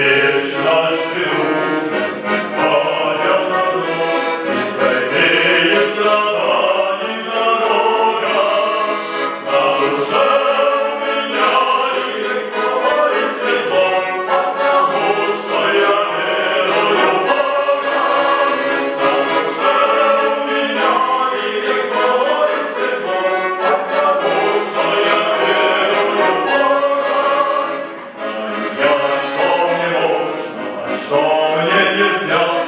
вічностю His yellow.